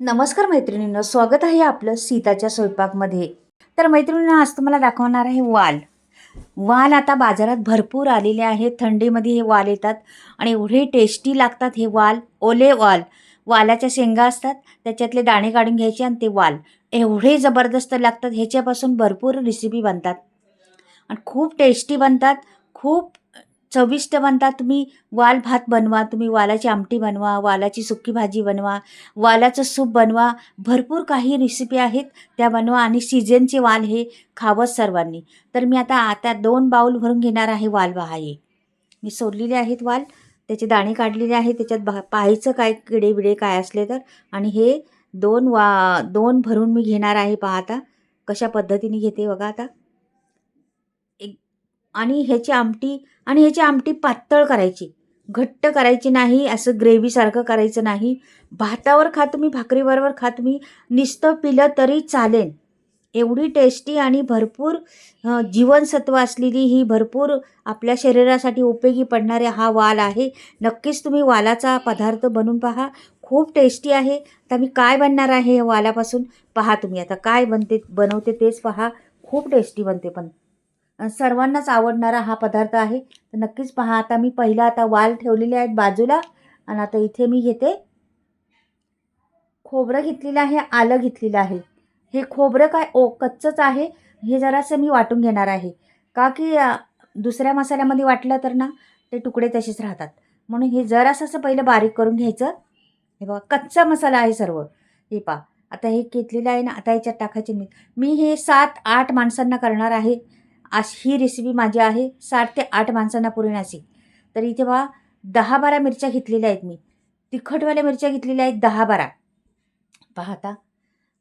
नमस्कार मैत्रिणींनो स्वागत आहे आपलं सीताच्या स्वयंपाकमध्ये. तर मैत्रिणींना आज तुम्हाला दाखवणार आहे वाल. वाल आता बाजारात भरपूर आलेले आहेत थंडीमध्ये हे वाल येतात आणि एवढे टेस्टी लागतात हे वाल. ओले वाल. वालाच्या शेंगा असतात त्याच्यातले दाणे काढून घ्यायचे आणि ते वाल. एवढे जबरदस्त लागतात ह्याच्यापासून भरपूर रेसिपी बनतात. आणि खूप टेस्टी बनतात खूप चविष्ट बनतात तुम्ही वाल भात बनवा तुम्ही वालाची आमटी बनवा वालाची सुकी भाजी बनवा वालाचं सूप बनवा भरपूर काही रेसिपी आहेत त्या बनवा आणि सीजनचे वाल हे खावंच सर्वांनी. तर मी आता आता दोन बाऊल भरून घेणार आहे वाल हे. मी सोडलेले आहेत वाल त्याचे दाणे काढलेले आहेत त्याच्यात बा पाहायचं काय किडे बिडे काय असले तर. आणि हे दोन वा दोन भरून मी घेणार आहे पहा आता कशा पद्धतीने घेते बघा आता. आणि ह्याची आमटी आणि ह्याची आमटी पातळ करायची. घट्ट करायची नाही असं ग्रेव्हीसारखं करायचं नाही. भातावर खा तुम्ही भाकरीबरोबर खा तुम्ही नुसतं पिलं तरी चालेल. एवढी टेस्टी आणि भरपूर जीवनसत्व असलेली ही भरपूर आपल्या शरीरासाठी उपयोगी पडणारे हा वाल आहे. नक्कीच तुम्ही वालाचा पदार्थ बनवून पहा. खूप टेस्टी आहे. आता मी काय बनणार आहे वालापासून? पहा तुम्ही आता काय बनते बनवते तेच पहा. खूप टेस्टी बनते पण. सर्वांनाच आवडणारा हा पदार्थ आहे. तर नक्कीच पहा आता मी पहिला आता वाल ठेवलेले आहेत बाजूला आणि आता इथे मी घेते. खोबरं घेतलेलं आहे आलं घेतलेलं आहे. हे खोबरं काय ओ कच्चंच आहे. हे जरासं मी वाटून घेणार आहे. का की दुसऱ्या मसाल्यामध्ये वाटलं तर ना ते तुकडे तसेच राहतात. म्हणून हे जरासं असं पहिलं बारीक करून घ्यायचं. हे बघा कच्चा मसाला आहे सर्व. हे पा आता हे घेतलेलं आहे ना आता याच्यात टाकायचे मी मी हे सात आठ माणसांना करणार आहे. अशी ही रेसिपी माझी आहे. सात ते आठ माणसांना पुरेन तर इथे बघा दहा बारा मिरच्या घेतलेल्या आहेत मी. तिखटवाल्या मिरच्या घेतलेल्या आहेत दहा बारा. पाहता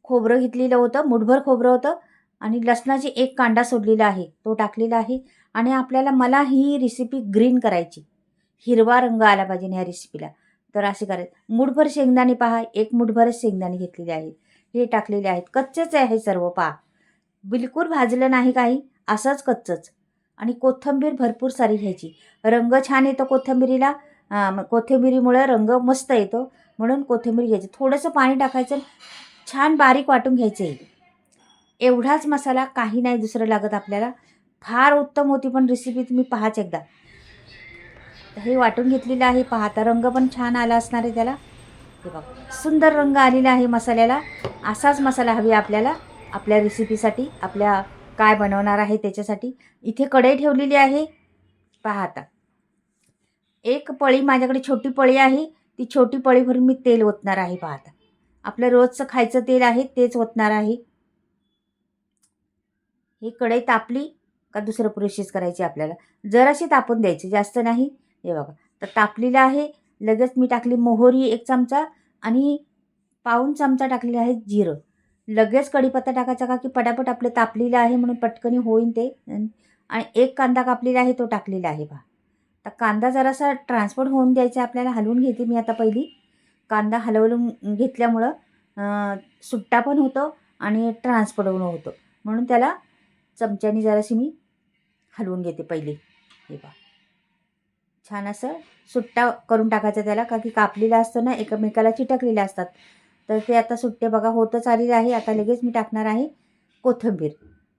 खोबरं घेतलेलं होतं मुठभर खोबरं होतं आणि लसणाची एक कांदा सोडलेला आहे. तो टाकलेला आहे आणि आपल्याला मला ही रेसिपी ग्रीन करायची. हिरवा रंग आला पाहिजे ह्या रेसिपीला तर असे करायचं मुठभर शेंगदाणे पहा. एक मुठभरच शेंगदाणे घेतलेले आहेत. हे टाकलेले आहेत. कच्चेच आहे सर्व पहा. बिलकुल भाजलं नाही काही. असंच कच्चंच. आणि कोथिंबीर भरपूर सारी घ्यायची. रंग छान येतो कोथिंबीरीला. मग कोथिंबिरीमुळं रंग मस्त येतो. म्हणून कोथिंबीर घ्यायची. थोडंसं पाणी टाकायचं छान बारीक वाटून घ्यायचं आहे एवढाच मसाला काही नाही दुसरं लागत आपल्याला. फार उत्तम होती पण रेसिपी तुम्ही पाहाच एकदा. हे वाटून घेतलेलं आहे. पाहता रंग पण छान आला असणार आहे त्याला. हे बघ सुंदर रंग आलेला आहे मसाल्याला. असाच मसाला हवी आपल्याला आपल्या रेसिपीसाठी आपल्या काय बनवणार आहे त्याच्यासाठी इथे कढई ठेवलेली आहे. पहा आता. एक पळी माझ्याकडे छोटी पळी आहे. ती छोटी पळी भरून मी तेल ओतणार आहे पहा आता. आपलं रोजचं खायचं तेल आहे तेच ओतणार आहे. ही कढई तापली का दुसरं प्रोसेस करायची आपल्याला? जराशी तापून द्यायची जास्त नाही. हे बघा. तर तापलेलं आहे. लगेच मी टाकली मोहरी एक चमचा आणि पाऊन चमचा टाकलेला आहे जिरं. लगेच कढीपत्ता टाकायचा का की पटापट आपलं तापलेलं आहे म्हणून पटकनी होईन ते? आणि एक कांदा कापलेला आहे तो टाकलेला आहे बा. तर कांदा जरासा ट्रान्सपोर्ट होऊन द्यायचा आपल्याला. हलवून घेते मी आता पहिली. कांदा हलवून घेतल्यामुळं सुट्टा पण होतो आणि ट्रान्सफर होतो. म्हणून त्याला चमच्याने जराशी मी हलवून घेते पहिली. हे बा. छान असं सुट्टा करून टाकायचा त्याला का की कापलेला असतो ना एकमेकाला चिटकलेल्या असतात. तर ते आता सुट्टे बघा होतच आलेले आहे. आता लगेच मी टाकणार आहे कोथिंबीर.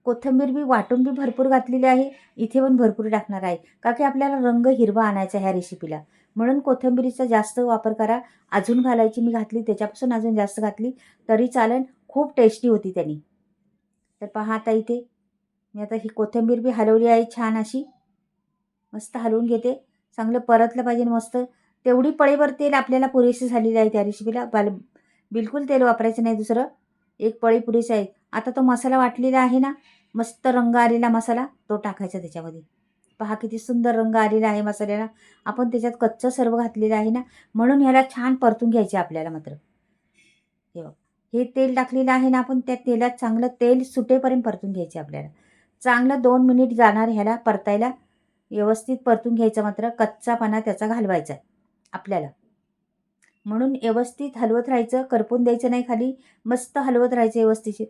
कोथिंबीर बी वाटून बी भरपूर घातलेली आहे. इथे पण भरपूर टाकणार आहे. का की आपल्याला रंग हिरवा आणायचा ह्या रेसिपीला म्हणून कोथिंबीरीचा जास्त वापर करा. अजून घालायची मी घातली त्याच्यापासून अजून जास्त घातली. तरी चालेल खूप टेस्टी होती त्यांनी. तर पहा आता इथे. मी आता ही कोथिंबीर बी हलवली आहे छान अशी. मस्त हलवून घेते. चांगलं परतलं पाहिजे मस्त. तेवढी पळेवर तेल आपल्याला पुरेशी झालेली आहे त्या रेसिपीला बाल बिलकुल तेल वापरायचं नाही दुसरं. एक पळी पुरेशी आहे. आता तो मसाला वाटलेला आहे ना मस्त रंग आलेला मसाला तो टाकायचा त्याच्यामध्ये. पहा किती सुंदर रंग आलेला आहे मसाल्याला. आपण त्याच्यात कच्चं सर्व घातलेलं आहे ना म्हणून ह्याला छान परतून घ्यायचे आपल्याला मात्र. हे बघ हे तेल टाकलेलं आहे ना आपण त्या तेलात चांगलं तेल सुटेपर्यंत परतून घ्यायचे आपल्याला. चांगलं दोन मिनिट जाणार ह्याला परतायला. व्यवस्थित परतून घ्यायचं मात्र कच्चापणा त्याचा घालवायचा आपल्याला. म्हणून व्यवस्थित हलवत राहायचं करपून द्यायचं नाही खाली मस्त हलवत राहायचं व्यवस्थित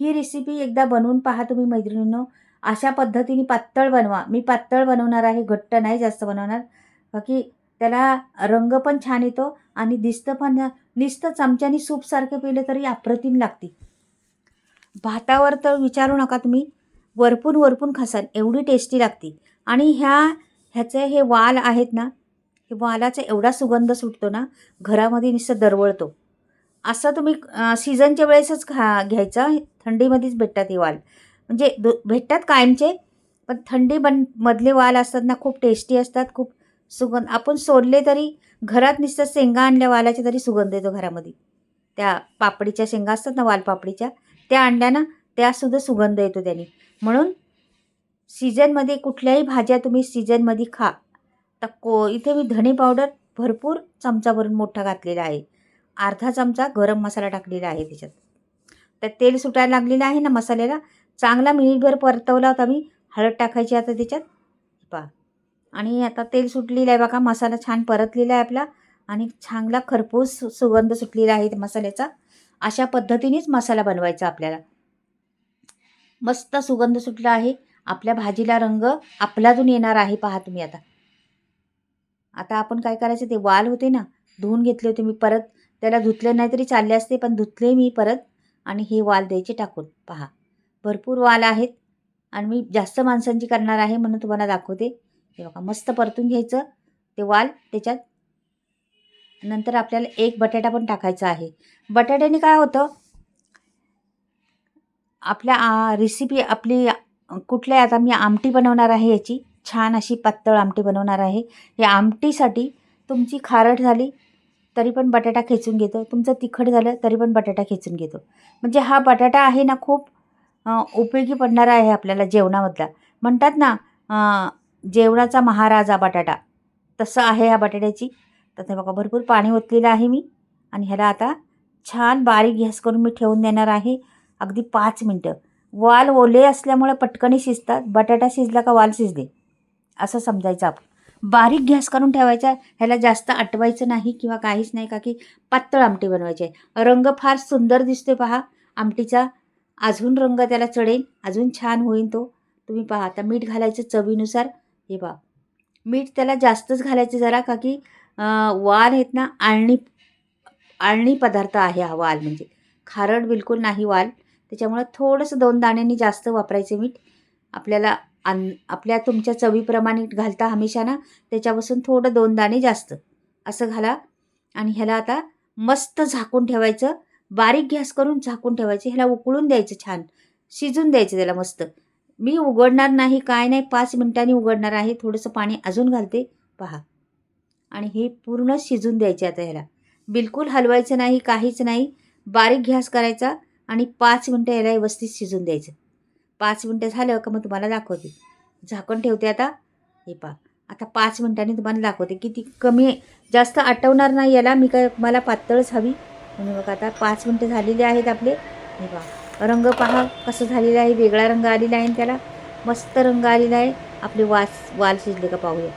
ही रेसिपी एकदा बनवून पहा तुम्ही मैत्रिणींनो. अशा पद्धतीने पातळ बनवा. मी पातळ बनवणार आहे घट्ट नाही जास्त बनवणार. बाकी त्याला रंग पण छान येतो आणि दिसतं पण नुसतं चमच्यानी सूपसारखं पिलं तरी अप्रतिम लागते. भातावर तर विचारू नका तुम्ही. वरपून वरपून खासाल एवढी टेस्टी लागते. आणि ह्या ह्याचे हे वाल आहेत ना हे वालाचा एवढा सुगंध सुटतो ना घरामध्ये नुसतं दरवळतो. असं तुम्ही सीझनच्या वेळेसच खा घ्यायचा थंडीमध्येच भेटतात हे वाल. म्हणजे दो भेटतात कायमचे पण थंडी बन मधले वाल असतात ना खूप टेस्टी असतात खूप सुगंध आपण सोडले तरी घरात नुसतं शेंगा आणल्या वालाच्या तरी सुगंध येतो घरामध्ये. त्या पापडीच्या शेंगा असतात ना वालपापडीच्या त्या आणल्या ना त्यासुद्धा सुगंध येतो त्याने. म्हणून सीझनमध्ये कुठल्याही भाज्या तुम्ही सीझनमध्ये खा. तर को इथे मी धणे पावडर भरपूर चमचा भरून मोठा घातलेला आहे. अर्धा चमचा गरम मसाला टाकलेला आहे त्याच्यात. तर तेल सुटायला लागलेलं आहे ना मसाल्याला. चांगला मिनिटभर परतवला होता मी. हळद टाकायची आता त्याच्यात. पा आणि आता तेल सुटलेलं आहे बघा. मसाला छान परतलेला आहे आपला. आणि चांगला खरपूस सु- सुगंध सुटलेला आहे मसाल्याचा. अशा पद्धतीनेच मसाला बनवायचा आपल्याला. मस्त सुगंध सुटला आहे. आपल्या भाजीला रंग आपलातून येणार आहे. पहा तुम्ही आता. आता आपण काय करायचं ते वाल होते ना धुवून घेतले होते मी परत. त्याला धुतले नाही तरी चालले असते पण धुतले मी परत आणि हे वाल द्यायचे टाकून. पहा भरपूर वाल आहेत आणि मी जास्त माणसांची करणार आहे म्हणून तुम्हाला दाखवते. हे बघा मस्त परतून घ्यायचं ते वाल त्याच्यात. नंतर आपल्याला एक बटाटा पण टाकायचा आहे. बटाट्याने काय होतं आपल्या रेसिपी आपली कुठल्या आता मी आमटी बनवणार आहे याची. छान अशी पातळ आमटी बनवणार आहे. या आमटीसाठी तुमची खारट झाली तरी पण बटाटा खेचून घेतो. तुमचं तिखट झालं तरी पण बटाटा खेचून घेतो. म्हणजे हा बटाटा आहे ना खूप उपयोगी पडणारा आहे आपल्याला जेवणामधला. म्हणतात ना जेवणाचा महाराजा बटाटा. तसं आहे ह्या बटाट्याची. तर ते बघा भरपूर पाणी ओतलेलं आहे मी. आणि ह्याला आता छान बारीक गॅस करून मी ठेवून देणार आहे. अगदी पाच मिनटं. वाल ओले असल्यामुळे पटकनी शिजतात. बटाटा शिजला का वाल शिजले? असं समजायचं आपण. बारीक गॅस करून ठेवायचा ह्याला जास्त आटवायचं नाही किंवा काहीच नाही का की पातळ आमटी बनवायची आहे. रंग फार सुंदर दिसतोय पहा. आमटीचा अजून रंग त्याला चढेल अजून छान होईल तो. तुम्ही पहा आता मीठ घालायचं चवीनुसार. हे पहा. मीठ त्याला जास्तच घालायचं जरा का की वाल आहेत ना आळणी आळणी पदार्थ आहे हा वाल म्हणजे. खारट बिलकुल नाही वाल. त्याच्यामुळं थोडंसं दोन दाण्यांनी जास्त वापरायचे मीठ. आपल्याला अन आपल्या तुमच्या चवीप्रमाणे घालता हमेशा ना त्याच्यापासून थोडं दोन दाणे जास्त. असं घाला. आणि ह्याला आता मस्त झाकून ठेवायचं. बारीक गॅस करून झाकून ठेवायचं. ह्याला उकळून द्यायचं छान. शिजून द्यायचं त्याला मस्त. मी उघडणार नाही काय नाही पाच मिनटांनी उघडणार आहे. थोडंसं पाणी अजून घालते. पहा. आणि हे पूर्ण शिजून द्यायचे आता ह्याला. बिलकुल हलवायचं नाही काहीच नाही. बारीक गॅस करायचा आणि पाच मिनटं याला व्यवस्थित शिजून द्यायचं. पाच मिनटं झालं का मग तुम्हाला दाखवते. झाकण ठेवते आता. हे पहा. आता पाच मिनटांनी तुम्हाला दाखवते. किती कमी जास्त आटवणार नाही याला. मी काय मला पातळच हवी. म्हणून बघा आता पाच मिनटं झालेले आहेत आपले. हे पहा. रंग पहा. कसं झालेलं आहे. वेगळा रंग आलेला आहे त्याला. मस्त रंग आलेला आहे. आपले वास वाल शिजले का पाहूया.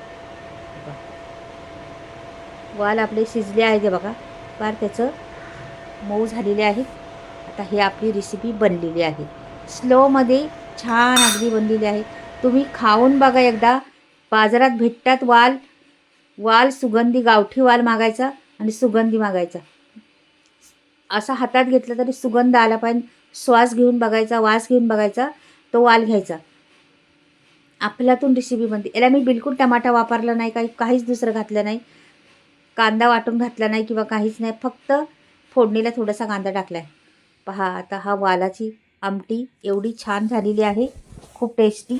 वाल आपले शिजले आहेत हे बघा. फार त्याचं मऊ झालेले आहेत आता हे आपली रेसिपी बनलेली आहे. स्लोमध्ये छान अगदी बनलेली आहे. तुम्ही खाऊन बघा एकदा. बाजारात भेटतात वाल. वाल सुगंधी गावठी वाल मागायचा आणि सुगंधी मागायचा. असा हातात घेतला तरी सुगंध आला पाहिजे. श्वास घेऊन बघायचा वास घेऊन बघायचा तो वाल घ्यायचा. आपल्यातून रेसिपी बनते. याला मी बिलकुल टमाटा वापरला नाही काही काहीच दुसरं घातलं नाही. कांदा वाटून घातला नाही किंवा काहीच नाही. फक्त फोडणीला थोडासा कांदा टाकला आहे पहा आता हा वालाची आमटी एवढी छान झालेली आहे. खूप टेस्टी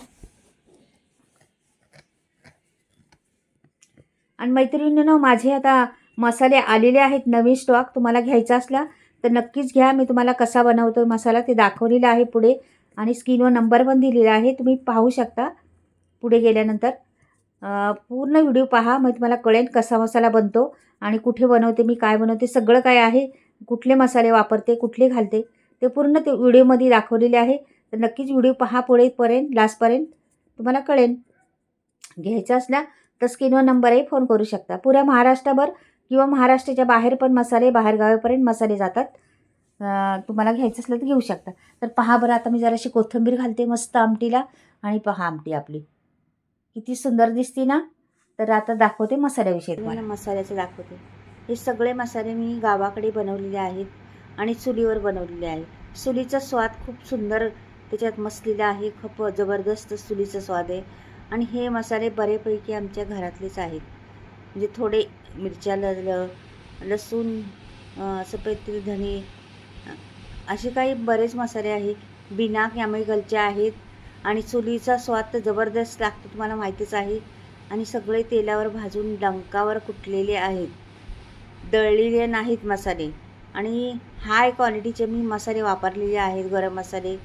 आणि मैत्रिणीनं माझे आता मसाले आलेले आहेत नवीन स्टॉक तुम्हाला घ्यायचा असला तर नक्कीच घ्या. मी तुम्हाला कसा बनवतो मसाला ते दाखवलेला आहे पुढे. आणि स्क्रीनवर नंबर पण दिलेला आहे. तुम्ही पाहू शकता पुढे गेल्यानंतर. पूर्ण व्हिडिओ पहा. मग तुम्हाला कळेल कसा मसाला बनतो आणि कुठे बनवते मी काय बनवते सगळं काय आहे कुठले मसाले वापरते कुठले घालते. ते पूर्ण ते व्हिडिओमध्ये दाखवलेले आहे. तर नक्कीच व्हिडिओ पहा पुढेपर्यंत लास्टपर्यंत तुम्हाला कळेल. घ्यायचं असला तर स्क्रीनवर नंबरही फोन करू शकता. पुऱ्या महाराष्ट्राभर किंवा महाराष्ट्राच्या बाहेर पण मसाले बाहेरगावापर्यंत मसाले जातात. तुम्हाला घ्यायचं असलं तर घेऊ शकता. तर पहा बरं आता मी जराशी कोथिंबीर घालते मस्त आमटीला. आणि पहा आमटी आपली. किती सुंदर दिसते ना? तर आता दाखवते मसाल्याविषयी तुम्हाला. मसाल्याचं दाखवते. हे सगळे मसाले मी गावाकडे बनवलेले आहेत. आणि चुलीवर बनवलेले आहे. चुलीचा स्वाद खूप सुंदर त्याच्यात मसलेला आहे खूप जबरदस्त चुलीचा स्वाद आहे. आणि हे मसाले बरेपैकी आमच्या घरातलेच आहेत. म्हणजे थोडे मिरच्या ल लसूण सफेद धने धणे असे काही बरेच मसाले आहेत. बिना केमिकलचे आहेत. आणि चुलीचा स्वाद तर जबरदस्त लागतो तुम्हाला माहितीच आहे. आणि सगळे तेलावर भाजून डंकावर कुटलेले आहेत. दळलेले नाहीत मसाले. आणि हाय क्वालिटीचे मी मसाले वापरलेले आहेत गरम मसाले.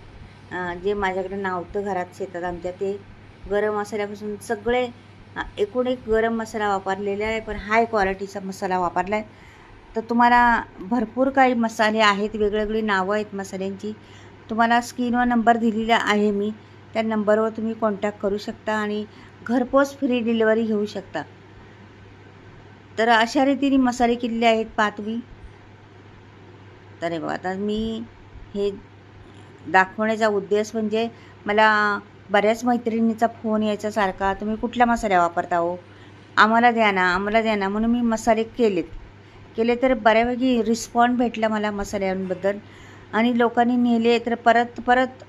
जे माझ्याकडे नव्हतं घरात शेतात आमच्या ते गरम मसाल्यापासून सगळे एकूण एक गरम मसाला वापरलेला आहे पण हाय क्वालिटीचा मसाला वापरला आहे तर तुम्हाला भरपूर काही मसाले आहेत वेगवेगळी नावं आहेत मसाल्यांची. तुम्हाला स्क्रीनवर नंबर दिलेला आहे मी त्या नंबरवर तुम्ही कॉन्टॅक्ट करू शकता आणि घरपोच फ्री डिलिव्हरी घेऊ शकता. तर अशा रीतीने मसाले केलेले आहेत पातवी तर हे बघा. आता मी हे दाखवण्याचा उद्देश म्हणजे मला बऱ्याच मैत्रिणीचा फोन यायचा सारखा तुम्ही कुठल्या मसाल्या वापरता हो? आम्हाला द्या ना आम्हाला द्या ना म्हणून मी मसाले केलेत. केले तर बऱ्यापैकी रिस्पॉन्ड भेटला मला मसाल्यांबद्दल. आणि लोकांनी नेले तर परत परत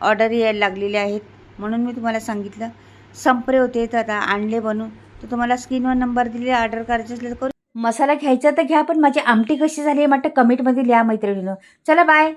ऑर्डर यायला लागलेले आहेत. म्हणून मी तुम्हाला सांगितलं संपरे होते तर आता आणले बनून तर तुम्हाला स्क्रीनवर नंबर दिले ऑर्डर करायचे असले तर करू मसाला घ्यायचा तर घ्या पण माझी आमटी कशी झाली आहे म्हटलं कमेंटमध्ये लिहा मैत्रिणीनं. चला बाय